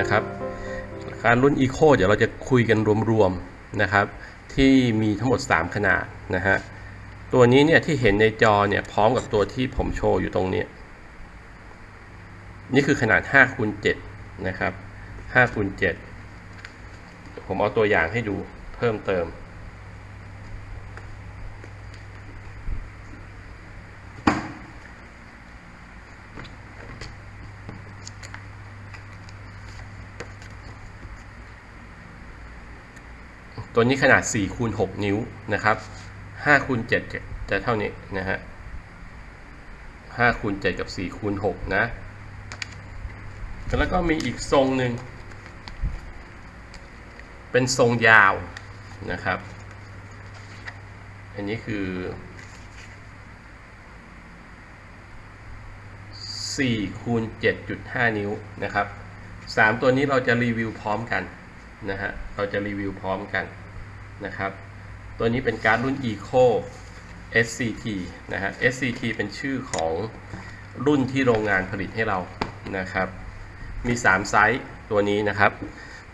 นะครับการรุ่น Eco เดี๋ยวเราจะคุยกันรวมๆนะครับ ที่มีทั้งหมด 3 ขนาดนะฮะตัวนี้เนี่ยที่เห็นในจอเนี่ยพร้อมกับตัวที่ผมโชว์อยู่ตรงนี้ นี่คือขนาด5คูณ7นะครับ5คูณ7ผมเอาตัวอย่างให้ดูเพิ่มเติม ตัวนี้ขนาด4คูณ6นิ้วนะครับ5คูณ7จะจะเท่านี้นะฮะ5คูณ7กับ4คูณ6นะแล้วก็มีอีกทรงหนึ่งเป็นทรงยาวนะครับ อันนี้คือ 4คูณ7.5 นิ้วนะครับ 3 ตัวนี้เราจะรีวิวพร้อมกัน นะฮะ เราจะรีวิวพร้อมกันนะครับ ตัวนี้เป็นการ์ดรุ่น Eco SCT นะฮะ SCT เป็นชื่อของรุ่นที่โรงงานผลิตให้เรานะครับ มี 3 ไซส์ตัวนี้นะครับ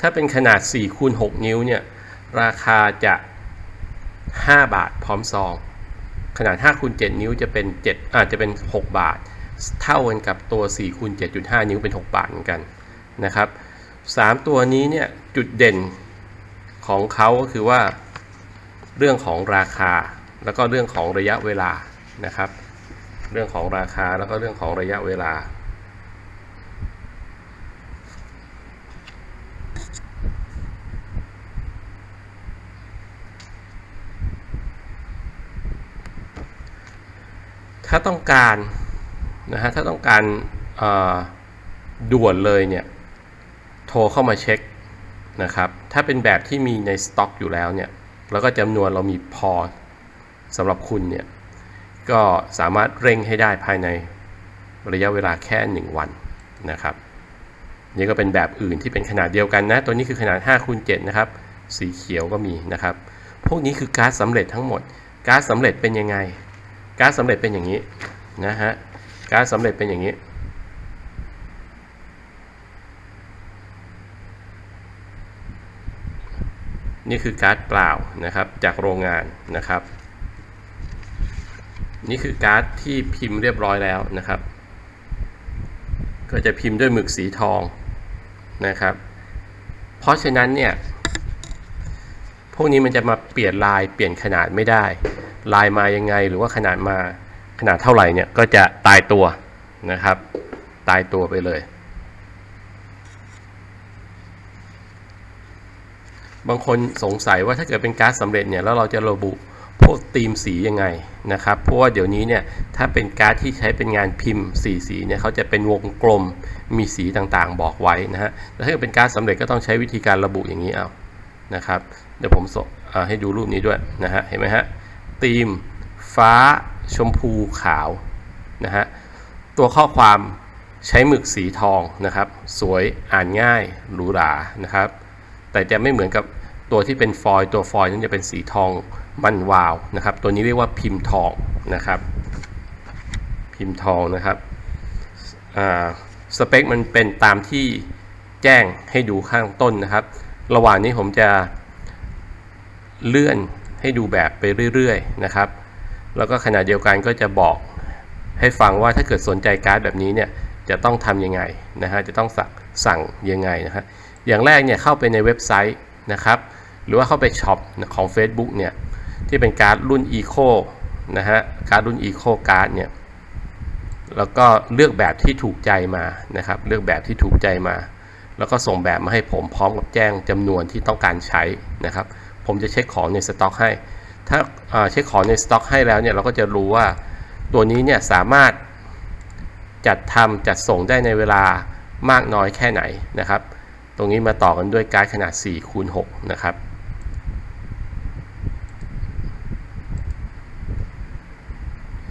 ถ้าเป็นขนาด4คูณ6นิ้วเนี่ย ราคาจะ 5 บาทพร้อมซอง ขนาด5คูณ7นิ้วจะเป็น7อาจจะเป็น 6 บาท เท่ากันกับตัว4คูณ7.5 นิ้วเป็น 6 บาทเหมือนกันนะครับ 3ตัวนี้เนี่ยจุดเด่นของเขาก็คือว่าเรื่องของราคาแล้วก็เรื่องของระยะเวลานะครับ เรื่องของราคาแล้วก็เรื่องของระยะเวลา ถ้าต้องการนะฮะถ้าต้องการอ่อด่วนเลยเนี่ย โทรเข้ามาเช็คนะครับ ถ้าเป็นแบบที่มีในสต็อกอยู่แล้วเนี่ย แล้วก็จำนวนเรามีพอสำหรับคุณเนี่ย ก็สามารถเร่งให้ได้ภายในระยะเวลาแค่ 1 วันนะครับ นี่ก็เป็นแบบอื่นที่เป็นขนาดเดียวกันนะ ตัวนี้คือขนาด5คูณ7นะครับ สีเขียวก็มีนะครับ พวกนี้คือการ์ดสำเร็จทั้งหมดการ์ดสำเร็จเป็นยังไงการ์ดสำเร็จเป็นอย่างนี้นะฮะการ์ดสำเร็จเป็นอย่างนี้ นี่คือการ์ดเปล่านะครับจากโรงงานนะครับ นี่คือการ์ดที่พิมพ์เรียบร้อยแล้วนะครับ ก็จะพิมพ์ด้วยหมึกสีทองนะครับ เพราะฉะนั้นเนี่ยพวกนี้มันจะมาเปลี่ยนลายเปลี่ยนขนาดไม่ได้ ลายมายังไงหรือว่าขนาดมาขนาดเท่าไหร่เนี่ยก็จะตายตัวนะครับ ตายตัวไปเลย บางคนสงสัยว่าถ้าเกิดเป็นการ์ดสำเร็จเนี่ยแล้วเราจะระบุพวกธีมสียังไงนะครับเพราะว่าเดี๋ยวนี้เนี่ยถ้าเป็นการ์ดที่ใช้เป็นงานพิมพ์สีสีเนี่ยเขาจะเป็นวงกลมมีสีต่างๆ บอกไว้นะฮะแต่ถ้าเกิดเป็นการ์ดสำเร็จก็ต้องใช้วิธีการระบุอย่างนี้เอานะครับเดี๋ยวผมส่งให้ดูรูปนี้ด้วยนะฮะเห็นไหมฮะธีมฟ้าชมพูขาวนะฮะตัวข้อความใช้หมึกสีทองนะครับ สวยอ่านง่ายหรูหรานะครับ แต่จะไม่เหมือนกับตัวที่เป็นฟอยล์ตัวฟอยล์นั้นจะเป็นสีทองมันวาวนะครับ ตัวนี้เรียกว่าพิมพ์ทองนะครับ พิมพ์ทองนะครับสเปคมันเป็นตามที่แจ้งให้ดูข้างต้นนะครับ ระหว่างนี้ผมจะเลื่อนให้ดูแบบไปเรื่อยๆนะครับ แล้วก็ขณะเดียวกันก็จะบอกให้ฟังว่าถ้าเกิดสนใจการ์ดแบบนี้เนี่ยจะต้องทำยังไงนะฮะจะต้องสั่งสั่งยังไงนะฮะ อย่างแรกเนี่ยเข้าไปในเว็บไซต์นะครับหรือว่าเข้าไปช็อปของ Facebook เนี่ยที่เป็นการ์ดรุ่น Eco นะฮะการ์ดรุ่น Eco การ์ดเนี่ยแล้วก็เลือกแบบที่ถูกใจมานะครับเลือกแบบที่ถูกใจมา แล้วก็ส่งแบบมาให้ผมพร้อมกับแจ้งจำนวนที่ต้องการใช้นะครับผมจะเช็คของในสต็อกให้ ถ้าอ่าเช็คของในสต็อกให้แล้วเนี่ยเราก็จะรู้ว่าตัวนี้เนี่ยสามารถจัดทำจัดส่งได้ในเวลามากน้อยแค่ไหนนะครับ ตรงนี้มาต่อกันด้วยการ์ดขนาด4คูณ6นะครับ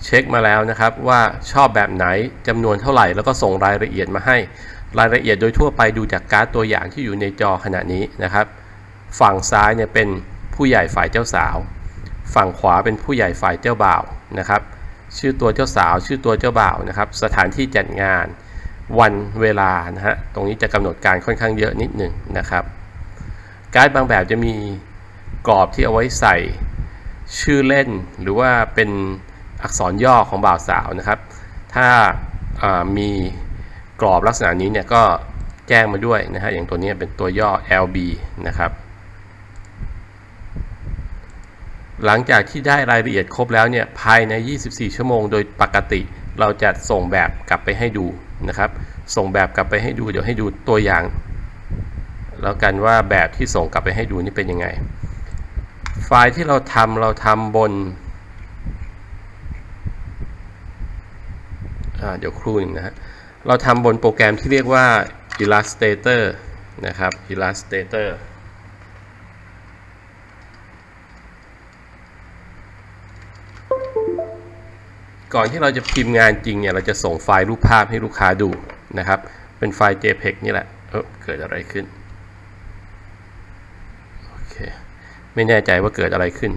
เช็คมาแล้วนะครับว่าชอบแบบไหนจำนวนเท่าไหร่แล้วก็ส่งรายละเอียดมาให้ รายละเอียดโดยทั่วไปดูจากการ์ดตัวอย่างที่อยู่ในจอขณะนี้นะครับ ฝั่งซ้ายเนี่ยเป็นผู้ใหญ่ฝ่ายเจ้าสาว ฝั่งขวาเป็นผู้ใหญ่ฝ่ายเจ้าบ่าวนะครับ ชื่อตัวเจ้าสาว ชื่อตัวเจ้าบ่าวนะครับ สถานที่จัดงาน วันเวลานะฮะ ตรงนี้จะกำหนดการค่อนข้างเยอะนิดหนึ่งนะครับ การ์ดบางแบบจะมีกรอบที่เอาไว้ใส่ชื่อเล่นหรือว่าเป็นอักษรย่อของบ่าวสาวนะครับ ถ้าามีกรอบลักษณะนี้เนี่ยก็แจ้งมาด้วยนะฮะ อย่างตัวนี้เป็นตัวย่อ LB นะครับ หลังจากที่ได้รายละเอียดครบแล้วเนี่ย ภายใน 24 ชั่วโมงโดยปกติเราจะส่งแบบกลับไปให้ดู นะครับ ส่งแบบกลับไปให้ดูเดี๋ยวให้ดูตัวอย่าง แล้วกันว่าแบบที่ส่งกลับไปให้ดูนี่เป็นยังไง ไฟล์ที่เราทำเราทำบนเดี๋ยวครู่หนึ่งนะฮะเราทำบนโปรแกรมที่เรียกว่า Illustrator นะครับ Illustrator ก่อนที่เราจะพิมพ์งานจริงเนี่ยเราจะส่งไฟล์รูปภาพให้ลูกค้าดูนะครับ เป็นไฟล์ JPEG นี่แหละเออเกิดอะไรขึ้นโอเคไม่แน่ใจว่าเกิดอะไรขึ้น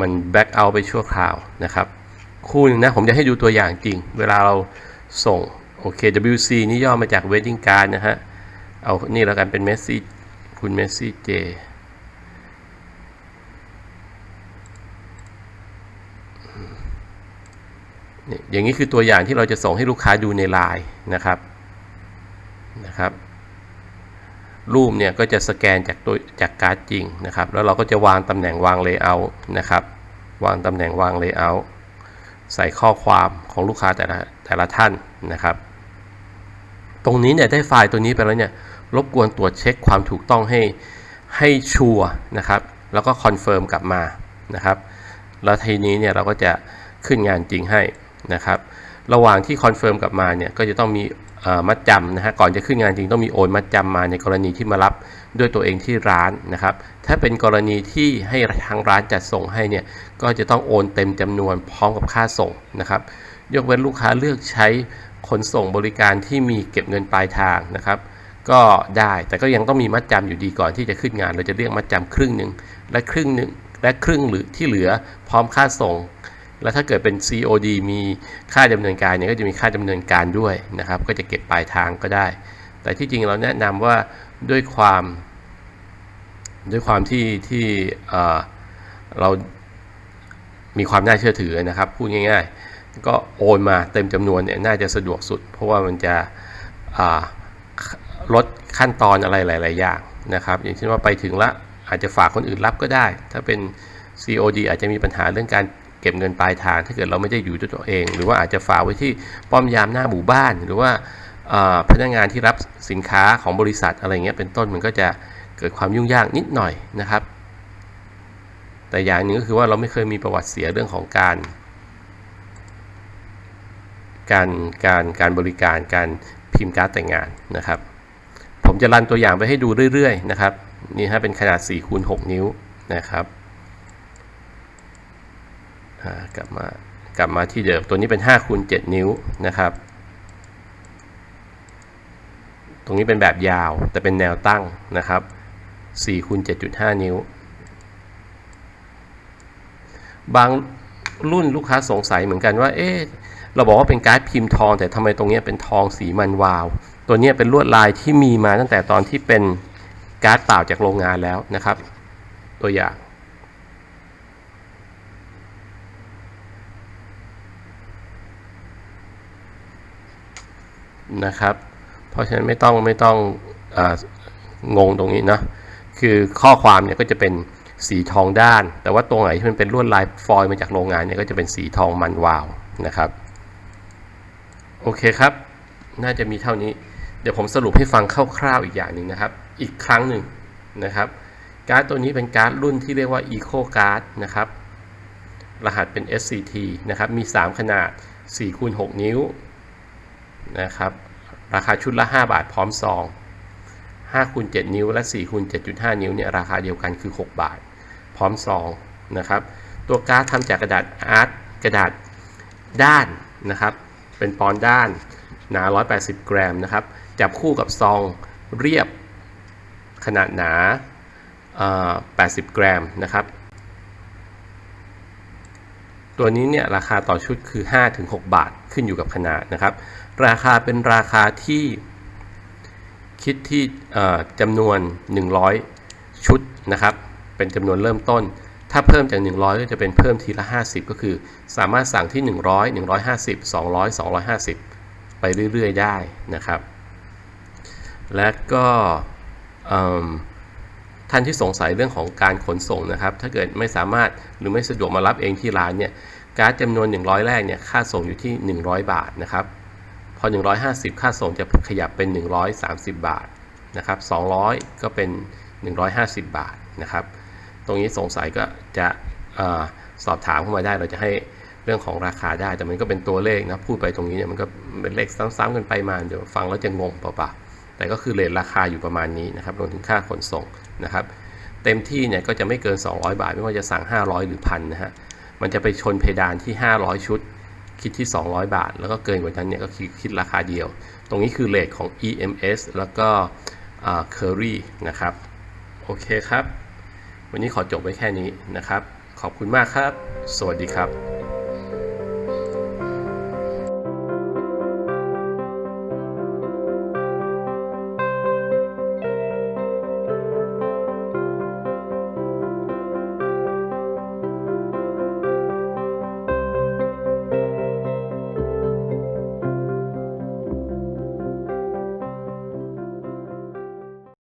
มันแบ็กเอาไปชั่วคราวนะครับ คู่หนึงนะผมจะให้ดูตัวอย่างจริง เวลาเราส่งโอเค WC นี่ย่อมาจาก Wedding Card นะฮะ เอานี่แล้วกันเป็นเมสซี่คุณเมสซี่เจ นี่ อย่างนี้คือตัวอย่างที่เราจะส่งให้ลูกค้าดูในไลน์นะครับนะครับ รูปเนี่ยก็จะสแกนจากตัวจากการ์ดจริงนะครับ แล้วเราก็จะวางตำแหน่งวางเลเยอร์นะครับ วางตำแหน่งวางเลเยอร์ใส่ข้อความของลูกค้าแต่ละแต่ละท่านนะครับ ตรงนี้เนี่ยได้ไฟล์ตัวนี้ไปแล้วเนี่ยรบกวนตรวจเช็คความถูกต้องให้ให้ชัวร์นะครับ แล้วก็คอนเฟิร์มกลับมานะครับ แล้วทีนี้เนี่ยเราก็จะขึ้นงานจริงให้ นะครับระหว่างที่คอนเฟิร์มกลับมาเนี่ยก็จะต้องมีมัดจำนะฮะก่อนจะขึ้นงานจริงต้องมีโอนมัดจำมาในกรณีที่มารับด้วยตัวเองที่ร้านนะครับ ถ้าเป็นกรณีที่ให้ทางร้านจัดส่งให้เนี่ยก็จะต้องโอนเต็มจำนวนพร้อมกับค่าส่งนะครับ ยกเว้นลูกค้าเลือกใช้ขนส่งบริการที่มีเก็บเงินปลายทางนะครับ ก็ได้แต่ก็ยังต้องมีมัดจำอยู่ดีก่อนที่จะขึ้นงาน เราจะเรียกมัดจำครึ่งหนึ่งและครึ่งหนึ่งและครึ่งหรือที่เหลือพร้อมค่าส่ง แล้วถ้าเกิดเป็น COD มีค่าดำเนินการเนี่ยก็จะมีค่าดำเนินการด้วยนะครับ ก็จะเก็บปลายทางก็ได้ แต่ที่จริงเราแนะนำว่าด้วยความ ด้วยความที่ที่เออเรามีความน่าเชื่อถือนะครับพูดง่าย ๆ ก็โอนมาเต็มจำนวนเนี่ยน่าจะสะดวกสุด เพราะว่ามันจะลดขั้นตอนอะไรหลาย ๆ อย่างนะครับ อย่างเช่นว่าไปถึงละอาจจะฝากคนอื่นรับก็ได้ ถ้าเป็น COD อาจจะมีปัญหาเรื่องการ ก็บเงินปลายทาง ถ้าเกิดเราไม่ได้อยู่ด้วยตัวเอง หรือว่าอาจจะฝากไว้ที่ป้อมยามหน้าหมู่บ้าน หรือว่าพนักงานที่รับสินค้าของบริษัทอะไรเงี้ยเป็นต้นมันก็จะเกิดความยุ่งยากนิดหน่อยนะครับ แต่อย่างหนึ่งก็คือว่าเราไม่เคยมีประวัติเสียเรื่องของการ การการการบริการการพิมพ์การ์ดแต่งงานนะครับ ผมจะรันตัวอย่างไปให้ดูเรื่อยๆนะครับนี่ฮะเป็นขนาด4คูณ6นิ้วนะครับ กลับมากลับมาที่เดิมตัวนี้เป็น5คูณ7นิ้วนะครับ ตรงนี้เป็นแบบยาวแต่เป็นแนวตั้งนะครับ4คูณ7.5 นิ้ว บางรุ่นลูกค้าสงสัยเหมือนกันว่า เอ๊ะ เราบอกว่าเป็นการ์ดพิมพ์ทอง แต่ทำไมตรงนี้เป็นทองสีมันวาว ตัวนี้เป็นลวดลายที่มีมาตั้งแต่ตอนที่เป็นการ์ดเปล่าจากโรงงานแล้วนะครับ ตัวอย่าง นะครับ เพราะฉะนั้นไม่ต้องไม่ต้ององงตรงนี้นะคือข้อความเนี่ยก็จะเป็นสีทองด้าน แต่ว่าตรงไหนที่มันเป็นลวดลายฟอยล์มาจากโรงงานเนี่ยก็จะเป็นสีทองมันวาวนะครับ โอเคครับ น่าจะมีเท่านี้ เดี๋ยวผมสรุปให้ฟังคร่าวๆอีกอย่างหนึ่งนะครับ อีกครั้งหนึ่งนะครับ การ์ดตัวนี้เป็นการ์ดรุ่นที่เรียกว่า Eco Card นะครับ รหัสเป็น SCT นะครับ มี 3 ขนาด4คูณ6นิ้วนะครับ ราคาชุดละ 5 บาทพร้อมซอง5คูณ7นิ้ว และ4คูณ7.5 นิ้วเนี่ยราคาเดียวกันคือ 6 บาท พร้อมซองนะครับ ตัวการ์ดทำจากกระดาษอาร์ตกระดาษด้านนะครับ เป็นปอนด้านหนา 180 กรัมนะครับ จับคู่กับซองเรียบขนาดหนา 80 กรัมนะครับ ตัวนี้เนี่ยราคาต่อชุดคือ 5-6 บาทขึ้นอยู่กับขนาดนะครับ ราคาเป็นราคาที่คิดที่จำนวน 100 ชุดนะครับ เป็นจำนวนเริ่มต้น ถ้าเพิ่มจาก 100 ก็จะเป็นเพิ่มทีละ 50 ก็คือ สามารถสั่งที่ 100 150 200 250 ไปเรื่อย ๆ ได้นะครับ และก็ ท่านที่สงสัยเรื่องของการขนส่งนะครับ ถ้าเกิดไม่สามารถหรือไม่สะดวกมารับเองที่ร้านเนี่ยการ์ดจำนวน 100 แรกเนี่ยค่าส่งอยู่ที่ 100 บาทนะครับ พอ 150 ค่าส่งจะขยับเป็น 130 บาทนะครับ200 ก็เป็น 150 บาทนะครับ ตรงนี้สงสัยก็จะอสอบถามเข้ามาได้เราจะให้เรื่องของราคาได้ แต่มันก็เป็นตัวเลขนะพูดไปตรงนี้เนี่ยมันก็เป็นเลขซ้ำๆกันไปมาเดี๋ยวฟังแล้วจะงงเปล่าๆแต่ก็คือเรทราคาอยู่ประมาณนี้นะครับรวมถึงค่าขนส่ง นะครับ เต็มที่เนี่ยก็จะไม่เกิน 200 บาท ไม่ว่าจะสั่ง 500 หรือพันนะฮะ มันจะไปชนเพดานที่ 500 ชุด คิดที่ 200 บาท แล้วก็เกินกว่านั้นเนี่ยก็คิดราคาเดียว ตรงนี้คือเลทของ EMS แล้วก็อ่า Curry นะครับ โอเคครับ วันนี้ขอจบไว้แค่นี้นะครับ ขอบคุณมากครับ สวัสดีครับ